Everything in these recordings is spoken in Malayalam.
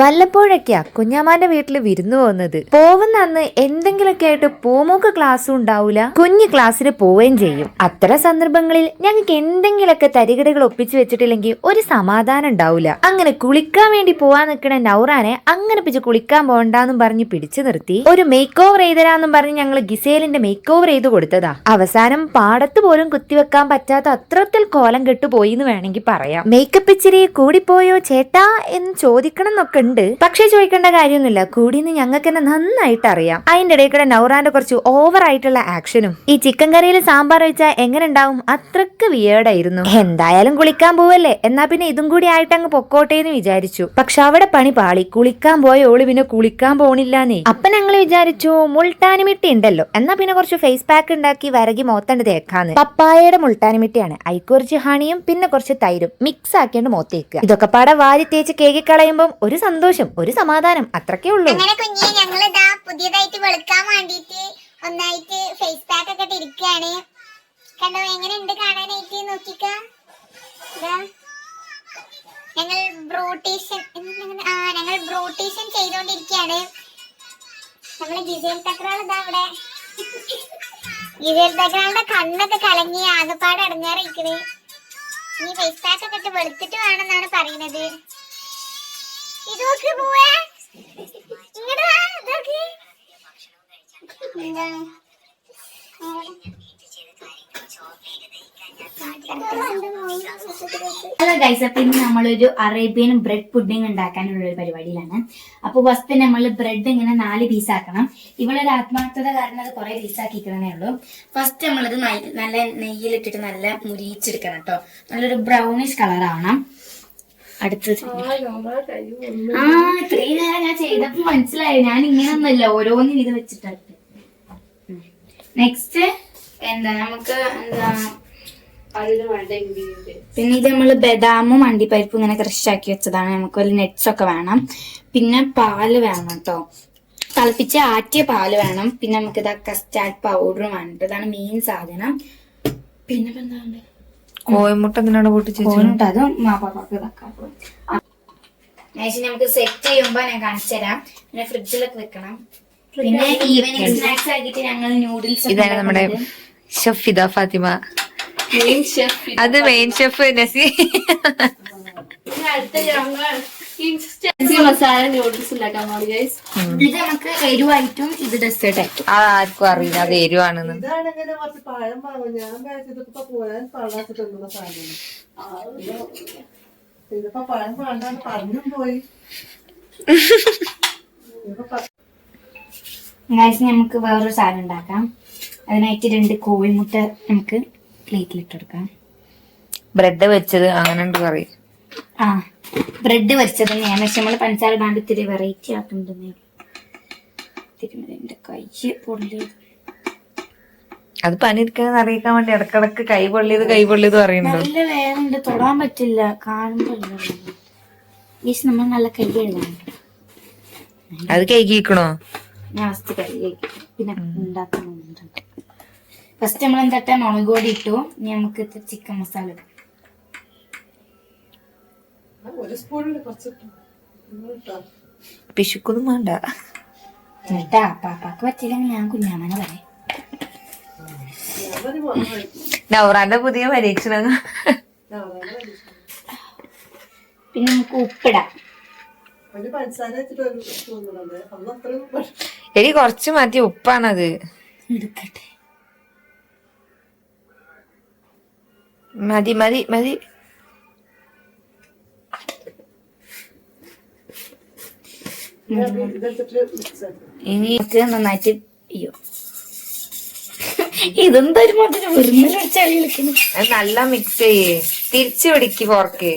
വല്ലപ്പോഴൊക്കെയാ കുഞ്ഞാമാന്റെ വീട്ടിൽ വിരുന്നു പോകുന്നത്. പോകുന്ന അന്ന് എന്തെങ്കിലുമൊക്കെ ആയിട്ട് പൂമൂക്ക് ക്ലാസ്സും ഉണ്ടാവൂല. കുഞ്ഞ് ക്ലാസ്സിന് പോവുകയും ചെയ്യും. അത്തരം സന്ദർഭങ്ങളിൽ ഞങ്ങൾക്ക് എന്തെങ്കിലുമൊക്കെ തരികിടകൾ ഒപ്പിച്ചു വെച്ചിട്ടില്ലെങ്കിൽ ഒരു സമാധാനം ഉണ്ടാവൂല. അങ്ങനെ കുളിക്കാൻ വേണ്ടി പോവാൻ നിൽക്കുന്ന നൗറാനെ അങ്ങനെ പിച്ച് കുളിക്കാൻ പോകണ്ടെന്നും പറഞ്ഞ് പിടിച്ചു നിർത്തി. ഒരു മേക്ക് ഓവർ ചെയ്തരാന്നും പറഞ്ഞ് ഞങ്ങൾ ഗിസേലിന്റെ മേക്ക് ഓവർ ചെയ്ത് കൊടുത്തതാ. അവസാനം പാടത്ത് പോലും കുത്തിവെക്കാൻ പറ്റാത്ത അത്രത്തിൽ കോലം കെട്ടുപോയി എന്ന് വേണമെങ്കിൽ പറയാം. മേക്കപ്പ് ഇച്ചിരി കൂടിപ്പോയോ ചേട്ടാ എന്ന് ചോദിക്കണം എന്നൊക്കെ ഉണ്ട്. പക്ഷേ ചോദിക്കേണ്ട കാര്യമൊന്നുമില്ല. കൂടിന്ന് ഞങ്ങൾക്ക് തന്നെ നന്നായിട്ട് അറിയാം. അതിന്റെ ഇടയിൽ കൂടെ നൗറാന്റെ കുറച്ച് ഓവർ ആയിട്ടുള്ള ആക്ഷനും ഈ ചിക്കൻ കറിയിൽ സാമ്പാർ വെച്ചാൽ എങ്ങനെ ഉണ്ടാവും അത്രയ്ക്ക് വിയേർഡായിരുന്നു എന്തായാലും കുളിക്കാൻ പോവല്ലേ? എന്നാ പിന്നെ ഇതും കൂടി ആയിട്ട് അങ്ങ് പൊക്കോട്ടെ എന്ന് വിചാരിച്ചു. പക്ഷെ അവിടെ പണി പാളി. കുളിക്കാൻ പോയ ഓൾ പിന്നെ കുളിക്കാൻ പോണില്ലാന്നേ. അപ്പൊ ഞങ്ങൾ വിചാരിച്ചു മുൾട്ടാനിമിട്ടി ഉണ്ടല്ലോ. എന്നാ പിന്നെ കുറച്ച് ഫേസ് പാക്ക് ഉണ്ടാക്കി വരകി മോത്തണ്ട് തേക്കാന്ന്. പപ്പായയുടെ മുൾട്ടാനിമിട്ടിയാണ് അതിൽ കുറച്ച് ഹണിയും പിന്നെ കുറച്ച് തൈരും മിക്സ് ആക്കിയാണ്ട് മോത്തേക്കുക. ഇതൊക്കെ പാടെ വാരി തേച്ച് കേക്കി കളയുമ്പോൾ ഒരു ഒരു സമാധാനം അത്രക്കേ ഉള്ളൂ. അങ്ങനെ കുഞ്ഞെ ഞങ്ങളിതാ പുതിയതായിട്ട് വെളുക്കാൻ വേണ്ടിയിട്ട് ഒന്നായിട്ട് ഫേസ് ഇതാ. ഞങ്ങൾ ആ ഞങ്ങൾ ചെയ്തുകൊണ്ടിരിക്കുകയാണ് ഇതാ അവിടെ. കണ്ണൊക്കെ കലങ്ങി ആകെപ്പാട് അടങ്ങാറിരിക്കണ്. ഇനി ഫേസ് പാക്ക് ഒക്കെ ഇട്ട് വെളുത്തിട്ട് വേണമെന്നാണ് പറയുന്നത്. ഇതൊക്കെ പോവേ ഇതൊക്കെ. ഹലോ ഗൈസ് അപ്പൊ ഇന്ന് നമ്മളൊരു അറേബ്യൻ ബ്രെഡ് പുഡിംഗ് ഉണ്ടാക്കാനുള്ള ഒരു പരിപാടിയിലാണ്. അപ്പൊ ഫസ്റ്റ് നമ്മൾ ബ്രെഡ് ഇങ്ങനെ നാല് പീസ് ആക്കണം. ഇവളൊരു ആത്മാർത്ഥത കാരണം അത് കുറെ പീസ് ആക്കിക്കണേ ഉള്ളൂ. ഫസ്റ്റ് നമ്മളത് നല്ല നെയ്യിലിട്ടിട്ട് നല്ല മുരിയിച്ചെടുക്കണം കേട്ടോ. നല്ലൊരു ബ്രൗണിഷ് കളർ ആവണം. അടുത്തത് ആ ഇത്രയും നേരം ഞാൻ ചെയ്തപ്പോ മനസ്സിലായി. ഞാൻ ഇങ്ങനെയൊന്നുമല്ല ഓരോന്നും ഇത് വെച്ചിട്ടാണ് നെക്സ്റ്റ് എന്താ? നമുക്ക് എന്താ? പിന്നെ ഇത് നമ്മൾ ബദാമും അണ്ടിപ്പരിപ്പും ഇങ്ങനെ ക്രഷ് ആക്കി വെച്ചതാണ്. നമുക്ക് ഒരു നെറ്റ്സ് ഒക്കെ വേണം. പിന്നെ പാൽ വേണം കേട്ടോ. തിളപ്പിച്ച് ആറ്റിയ പാൽ വേണം. പിന്നെ നമുക്ക് ഇതാ കസ്റ്റാർഡ് പൗഡറും വേണം. ഇതാണ് മെയിൻ സാധനം. പിന്നെ എന്താ? കോയമുട്ട എന്തിനാണ് പൊട്ടിച്ചു കോണിട്ട് അതും മാപ്പാപ്പാക്ക് നേശം നമുക്ക് സെറ്റ് ചെയ്യുമ്പോ ഞാൻ കാണിച്ചു തരാം. പിന്നെ ഫ്രിഡ്ജിലൊക്കെ വെക്കണം. പിന്നെ ഈവനിങ് സ്നാക്സ് ആക്കിയിട്ട് ഞങ്ങൾ ന്യൂഡിൽസ് ഇതാണ് നമ്മുടെ ഷെഫ് ഫിദ ഫാത്തിമ. അത് main chef Nasi. Masala noodles ഉണ്ടാക്കാൻ പോണു ഗൈസ് ഇത് നമുക്ക് എരിവായിട്ടും ഇത് ഡെസേർട്ട് ആയിട്ടും. അത് ആർക്കും അറിയില്ല അത് എരിവാണെന്ന്. ഗൈസ് നമുക്ക് വേറൊരു സാധനം ഉണ്ടാക്കാം. അതിനായിട്ട് രണ്ട് കോഴിമുട്ട നമുക്ക് പ്ലേറ്റിലിട്ടെടുക്കാം ബ്രെഡ് വെച്ചത് അങ്ങനെ ഉണ്ട് പറയും? ആ. ബ്രെഡ് വരച്ചത് തന്നെയാണ് പക്ഷെ നമ്മൾ പഞ്ചസാര ഇടാണ്ട് ഇത്തിരി വെറൈറ്റി ആക്കുന്നുണ്ടെന്നേ തിരുമല എന്റെ കൈ പൊള്ളിയത് അത് അറിയിക്കാൻ വേണ്ടി ഇടക്കിടക്ക് കൈ പൊള്ളിയത് കൈ പൊള്ളിയത് പറയുന്നുണ്ട് നല്ല വേദനയുണ്ട് തൊടാൻ പറ്റില്ല. കാണുമ്പോൾ നമ്മൾ നല്ല കൈ അത് കൈ പിന്നെ ഉണ്ടാക്കുന്നുണ്ട് ഫസ്റ്റ് നമ്മൾ എന്താ മുളക് പൊടി ഇട്ടു. ഇനി നമുക്ക് ചിക്കൻ മസാല ഇടാം. ഒരു സ്പൂണിൽ കുറച്ച്. പിശുക്കൊന്നും വേണ്ട. എന്നിട്ടാ പാപ്പാക്ക് പറ്റില്ല ഞാൻ കുഞ്ഞാമനെ പറയാം. നൗറാന്റെ പുതിയ പരീക്ഷണം ഞാൻ വളരെ പിന്നെ നമുക്ക് ഉപ്പിടാം. എടി കൊറച്ച് മാറ്റി ഉപ്പാണത്. മതി മതി മതി. ഇനി നന്നായിട്ട് അയ്യോ ഇതെന്താ ഒരു മധുരം വെറുതെ ചളി കളിക്കുന്നു അത് നല്ല മിക്സ് ചെയ്യേ. തിരിച്ചു പിടിക്ക് ഫോർക്ക്.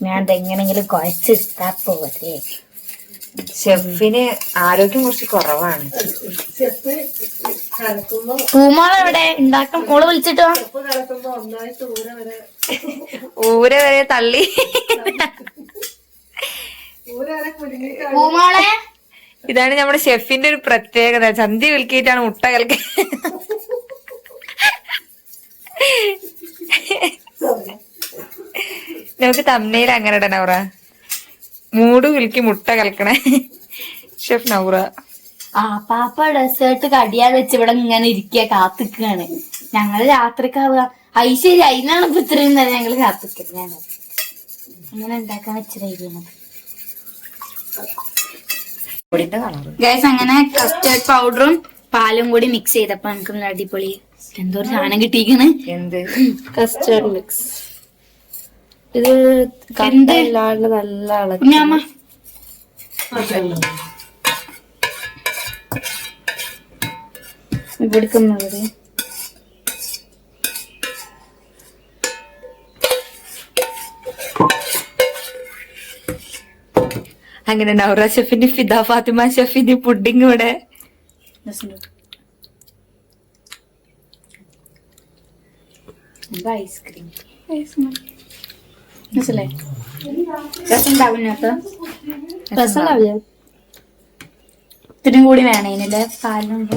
ഞാൻ ഇതെങ്ങനെങ്കിലും കുഴച്ചിട്ടാ പോരെ. ഷെഫിന് ആരോഗ്യം കുറച്ച് കുറവാണ്. ചെപ്പ് കലക്കുമ്പോ ഉണ്ടാക്കും. മോൾ വിളിച്ചിട്ടോ ഊരെ വരെ ഊര വരെ തള്ളി. പൂമോളെ? ഇതാണ് നമ്മുടെ ഷെഫിന്റെ ഒരു പ്രത്യേകത. ചന്തി വിൽക്കിയിട്ടാണ് മുട്ട കലക്ക. നമുക്ക് തമ്മയിൽ അങ്ങനെ ഇടണ നൗറ മൂട് വിൽക്കി മുട്ട കലക്കണേ. ഷെഫ് നൗറ. ആ പാപ്പ ഡെസേർട്ട് കടിയാൻ വെച്ച് ഇവിടെ ഇങ്ങനെ ഇരിക്കുക കാത്തിക്കാണ്. ഞങ്ങൾ രാത്രിക്കാവുക. ഐശ്വര്യ അതിനാണ് ഇപ്പൊ ഇത്രയും നേരം ഞങ്ങൾ കാത്തിക്കുന്നത്. അങ്ങനെ ഉണ്ടാക്കാൻ കളറ്. ഗൈസ് അങ്ങനെ കസ്റ്റേർഡ് പൗഡറും പാലും കൂടി മിക്സ് ചെയ്തപ്പോ നമുക്ക് അടിപൊളി എന്തോ ഒരു സാധനം കിട്ടിയിരിക്കണ് എന്ത്? കസ്റ്റേർഡ് മിക്സ് ഇത്? കണ്ടല്ലാണ്ട് നല്ല ഇളക്കി. കുഞ്ഞാമ്മ അങ്ങനെ നൗറ ഷെഫിന്റെ ഫിദ ഫാത്തിമ ഷെഫിന്റെ പുഡിംഗ് ഇവിടെ. Ice cream? മനസ്സിലായി? രസം ഇത്തിരി കൂടി വേണം ഇതിനല്ലേ പാലുണ്ട്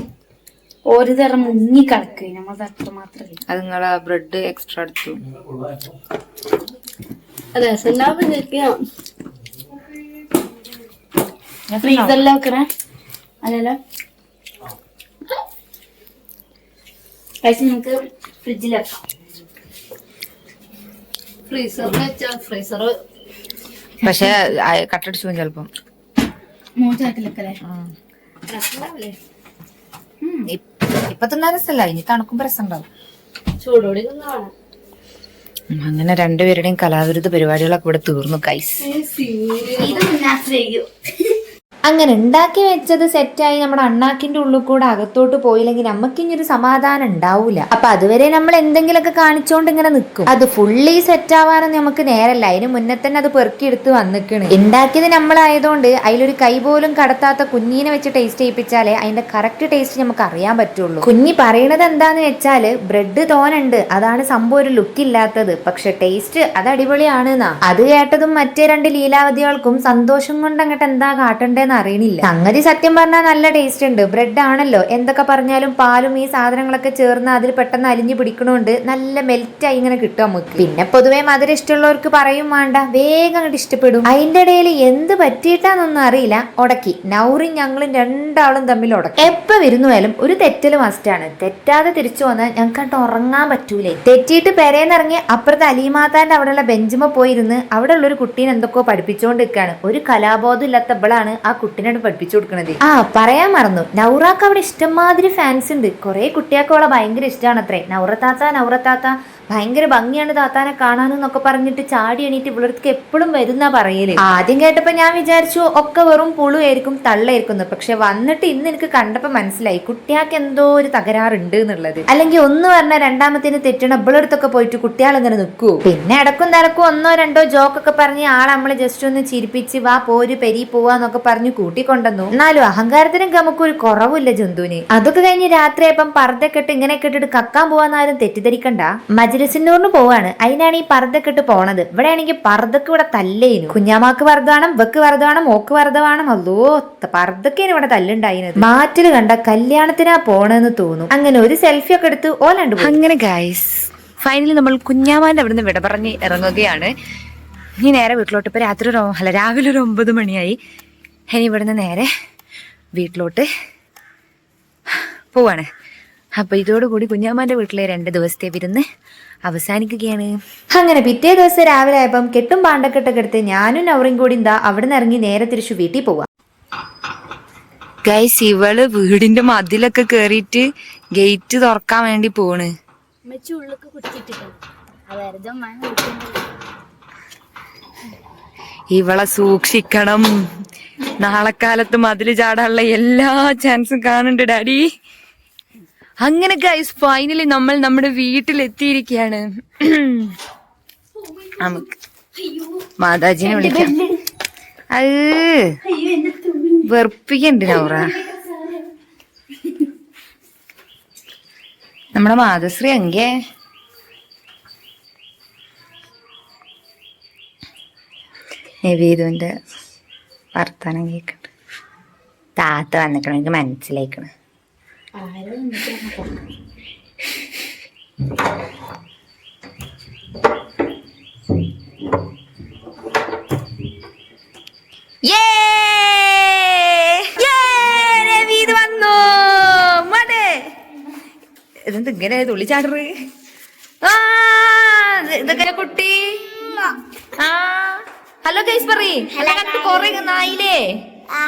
ഒരു തരം മുങ്ങി കിടക്കുക നമ്മളത് അത്ര മാത്രമേ അത് നിങ്ങളെ ബ്രെഡ് എക്സ്ട്രാ എടുത്തു. വെക്കണേ. അല്ലല്ലോ. കഴിച്ച് നമുക്ക് ഫ്രിഡ്ജിൽ വെക്കാം. ഫ്രീസറിൽ വെച്ചാ ഫ്രീസർ പക്ഷെ കട്ടടിച്ചു ചെലപ്പം. മൂന്ന് ചാക്കിലൊക്കെ ഇപ്പൊ തിന്നാൻ രസമല്ല ഇനി ചൂടോടി അങ്ങനെ രണ്ടുപേരുടെയും കലാവിരുദ്ധ പരിപാടികളൊക്കെ ഇവിടെ തീർന്നു കൈസ് ഇത് അങ്ങനെ ഉണ്ടാക്കി വെച്ചത് സെറ്റായി നമ്മുടെ അണ്ണാക്കിന്റെ ഉള്ളിൽ കൂടെ അകത്തോട്ട് പോയില്ലെങ്കിൽ നമുക്ക് ഇനി ഒരു സമാധാനം ഉണ്ടാവൂല. അപ്പൊ അതുവരെ നമ്മൾ എന്തെങ്കിലുമൊക്കെ കാണിച്ചോണ്ട് ഇങ്ങനെ നിൽക്കും. അത് ഫുള്ളി സെറ്റ് ആവാനൊന്നും നമുക്ക് നേരല്ല. അതിന് മുന്നേ തന്നെ അത് പെറുക്കിയെടുത്ത് വന്നിക്കണ്. ഉണ്ടാക്കിയത് നമ്മളായതുകൊണ്ട് അതിലൊരു കൈ പോലും കടത്താത്ത കുഞ്ഞിനെ വെച്ച് ടേസ്റ്റ് ചെയ്യിപ്പിച്ചാലേ അതിന്റെ കറക്റ്റ് ടേസ്റ്റ് നമുക്ക് അറിയാൻ പറ്റുള്ളൂ. കുഞ്ഞി പറയണത് എന്താന്ന് വെച്ചാൽ ബ്രെഡ് തോനുണ്ട്. അതാണ് സംഭവം ഒരു ലുക്ക് ഇല്ലാത്തത്. പക്ഷെ ടേസ്റ്റ് അത് അടിപൊളിയാണ് അത് കേട്ടതും മറ്റേ രണ്ട് ലീലാവതികൾക്കും സന്തോഷം കൊണ്ട് അങ്ങോട്ട് എന്താ കാട്ടണ്ടേന്ന് അറിയണില്ല. സംഗതി സത്യം പറഞ്ഞാൽ നല്ല ടേസ്റ്റ് ഉണ്ട്. ബ്രെഡ് ആണല്ലോ. എന്തൊക്കെ പറഞ്ഞാലും പാലും ഈ സാധനങ്ങളൊക്കെ ചേർന്ന് അതിൽ പെട്ടെന്ന് അലിഞ്ഞു പിടിക്കണോണ്ട് നല്ല മെൽറ്റായി ഇങ്ങനെ കിട്ടും നമുക്ക് പിന്നെ പൊതുവേ മധുരം ഇഷ്ടമുള്ളവർക്ക് പറയും വേണ്ട. വേഗം അങ്ങോട്ട് ഇഷ്ടപ്പെടും. അതിന്റെ ഇടയിൽ എന്ത് പറ്റിയിട്ടാന്നൊന്നും അറിയില്ല. ഉടക്കി നൗറി ഞങ്ങളും രണ്ടാളും തമ്മിൽ ഉടക്കി എപ്പ വരുന്നുവായാലും ഒരു തെറ്റൽ മസ്റ്റാണ് തെറ്റാതെ തിരിച്ചു വന്നാൽ ഞങ്ങൾക്ക് അങ്ങോട്ട് ഉറങ്ങാൻ പറ്റൂലേ. തെറ്റിയിട്ട് പെരേന്നിറങ്ങി അപ്പുറത്തെ അലിമാതാന്റെ അവിടെയുള്ള ബെഞ്ചുമ പോയിരുന്ന് അവിടെ ഉള്ള ഒരു കുട്ടീനെ എന്തൊക്കെയോ പഠിപ്പിച്ചുകൊണ്ട് നിൽക്കുകയാണ് ഒരു കലാബോധം ഇല്ലാത്ത ആ കുട്ടീനോട് പഠിപ്പിച്ചു കൊടുക്കണത്. ആ പറയാൻ മറന്നു. നൗറാക്ക് അവിടെ ഇഷ്ടംമാതിരി ഫാൻസ് ഉണ്ട്. കുറെ കുട്ടികൾക്ക് അവളെ ഭയങ്കര ഇഷ്ടമാണ് അത്രേ നൗറത്താത്ത നൗറത്താത്ത ഭയങ്കര ഭംഗിയാണ് താത്താനെ കാണാനെന്നൊക്കെ പറഞ്ഞിട്ട് ചാടി എണീറ്റ് ഇവിടത്തേക്ക് എപ്പോഴും വരുന്ന പറയൽ. ആദ്യം കേട്ടപ്പോ ഞാൻ വിചാരിച്ചു ഒക്കെ വെറും പുളുവായിരിക്കും തള്ളായിരിക്കുന്നു പക്ഷെ വന്നിട്ട് ഇന്ന് എനിക്ക് കണ്ടപ്പോ മനസ്സിലായി കുട്ടിയാൾക്ക് എന്തോ ഒരു തകരാറുണ്ട് എന്നുള്ളത്. അല്ലെങ്കിൽ ഒന്ന് പറഞ്ഞ രണ്ടാമത്തേന് തെറ്റണ ഇവളടുത്തൊക്കെ പോയിട്ട് കുട്ടികൾ ഇങ്ങനെ നിൽക്കൂ? പിന്നെ ഇടക്കും തിരക്കും ഒന്നോ രണ്ടോ ജോക്കൊക്കെ പറഞ്ഞ് ആളെ നമ്മളെ ജസ്റ്റ് ഒന്ന് ചിരിപ്പിച്ച് വാ പോര് പെരി പോവാന്നൊക്കെ പറഞ്ഞ് കൂട്ടിക്കൊണ്ടെന്നു എന്നാലും അഹങ്കാരത്തിനും നമുക്ക് ഒരു കുറവില്ല ജന്തുവിന്. അതൊക്കെ കഴിഞ്ഞ് രാത്രിയായപ്പം പർദ്ദക്കെട്ട് ഇങ്ങനെ കെട്ടിട്ട് കക്കാൻ പോവാന്നാരും തെറ്റിദ്ധരിക്കണ്ട. മജ്ലിസിന്നൂറിന് പോവാണ്. അതിനാണ് ഈ പർദ്ദക്കെട്ട് പോണത്. ഇവിടെ ആണെങ്കിൽ പർദ്ദക്ക് ഇവിടെ തല്ലേനു. കുഞ്ഞാമാക്ക് വറുത വേണം വെക്ക് വറുത ഓക്ക് മോക്ക് വറുത അല്ലോ പർദ്ദക്കേന് ഇവിടെ തല്ലുണ്ടായിരുന്നത് മാറ്റിൽ കണ്ട കല്യാണത്തിനാ പോണെന്ന് തോന്നും. അങ്ങനെ ഒരു സെൽഫി ഒക്കെ എടുത്ത് ഓലാണ്ട് അങ്ങനെ ഗൈസ് ഫൈനലി നമ്മൾ കുഞ്ഞാമാന്റെ അവിടുന്ന് വിട പറഞ്ഞ് ഇറങ്ങുകയാണ്. ഇനി നേരെ വീട്ടിലോട്ട്. ഇപ്പൊ രാത്രി ഒരു അല്ല രാവിലെ ഒരു ഒമ്പത് മണിയായി. ഇനി ഇവിടുന്ന് നേരെ വീട്ടിലോട്ട് പോവാണ്. അപ്പൊ ഇതോടുകൂടി കുഞ്ഞാമാന്റെ വീട്ടിലെ രണ്ട് ദിവസത്തെ വിരുന്ന് അവസാനിക്കുകയാണ്. അങ്ങനെ പിറ്റേ ദിവസം രാവിലെ ആയപ്പം കെട്ടും പാണ്ടക്കെട്ടൊക്കെ എടുത്ത് ഞാനും നവറും കൂടി എന്താ അവിടെ നിന്ന് ഇറങ്ങി നേരെ തിരിച്ചു വീട്ടിൽ പോവാം. ഗൈസ് ഇവൾ വീടിന്റെ മതിലൊക്കെ കേറിയിട്ട് ഗേറ്റ് തുറക്കാൻ വേണ്ടി പോണ്. ഇവളെ സൂക്ഷിക്കണം. നാളെ കാലത്ത് മതിൽ ചാടാനുള്ള എല്ലാ ചാൻസും കാണുന്നുണ്ട് ഡാഡി. അങ്ങനെ ഗൈസ് ഫൈനലി നമ്മൾ നമ്മുടെ വീട്ടിലെത്തിയിരിക്കുകയാണ്. നമുക്ക് മാതാജിനെ വിളിക്കാം. അത് വെറുപ്പിക്കണ്ട് നൗറ. നമ്മുടെ മാതശ്രീ എങ്കേ നവീതുവിന്റെ വർത്താനം കേൾക്കണ്ട് താത്ത വന്നിക്കണം എനിക്ക് ആരോ നിന്നിട്ടാണ് പൊക്കണേ ഇതെന്ത് ഇങ്ങനെ തുള്ളിച്ചാടറ് ആ ഇതൊക്കെ കുട്ടി. ആ ഹലോ ഗൈസ് പറയ്. കൊറേ നായില്ലേ ആ.